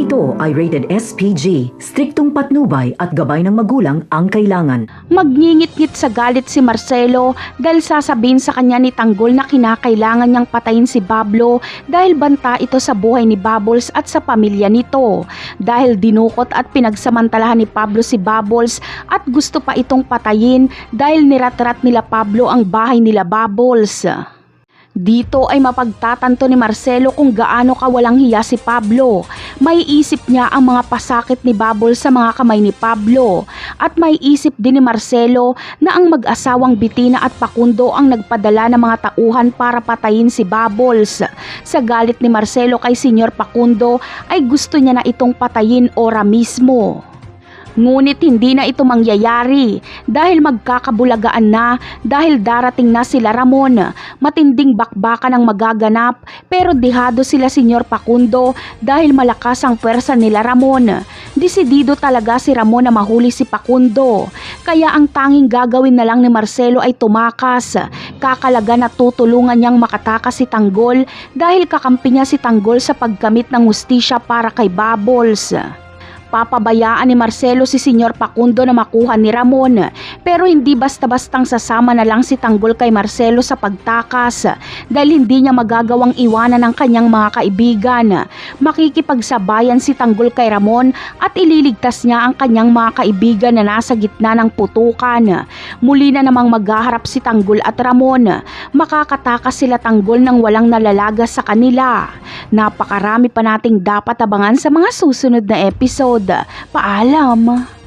Ito ay rated SPG. Striktong patnubay at gabay ng magulang ang kailangan. Magngingit-ngit sa galit si Marcelo dahil sasabihin sa kanya ni Tanggol na kinakailangan niyang patayin si Pablo dahil banta ito sa buhay ni Bubbles at sa pamilya nito. Dahil dinukot at pinagsamantalahan ni Pablo si Bubbles at gusto pa itong patayin dahil niratrat nila Pablo ang bahay nila Bubbles. Dito ay mapagtatanto ni Marcelo kung gaano kawalang hiya si Pablo. May isip niya ang mga pasakit ni Bubbles sa mga kamay ni Pablo. At may isip din ni Marcelo na ang mag-asawang Bitina at Pakundo ang nagpadala ng mga tauhan para patayin si Bubbles. Sa galit ni Marcelo kay Senyor Pakundo ay gusto niya na itong patayin ora mismo. Ngunit hindi na ito mangyayari dahil magkakabulagaan na dahil darating na sila Ramon. Matinding bakbakan ang magaganap pero dihado sila Senyor Pakundo dahil malakas ang pwersa nila Ramon. Desidido talaga si Ramon na mahuli si Pakundo. Kaya ang tanging gagawin na lang ni Marcelo ay tumakas. Kakalaga na tutulungan niyang makatakas si Tanggol dahil kakampi niya si Tanggol sa pagkamit ng hustisya para kay Bubbles. Papabayaan ni Marcelo si Senyor Pakundo na makuha ni Ramon pero hindi basta-bastang sasama na lang si Tanggol kay Marcelo sa pagtakas dahil hindi niya magagawang iwanan ang kanyang mga kaibigan. Makikipagsabayan si Tanggol kay Ramon at ililigtas niya ang kanyang mga kaibigan na nasa gitna ng putukan. Muli na namang maghaharap si Tanggol at Ramon. Makakatakas sila Tanggol nang walang nalalagas sa kanila. Napakarami pa nating dapat abangan sa mga susunod na episode. Paalam!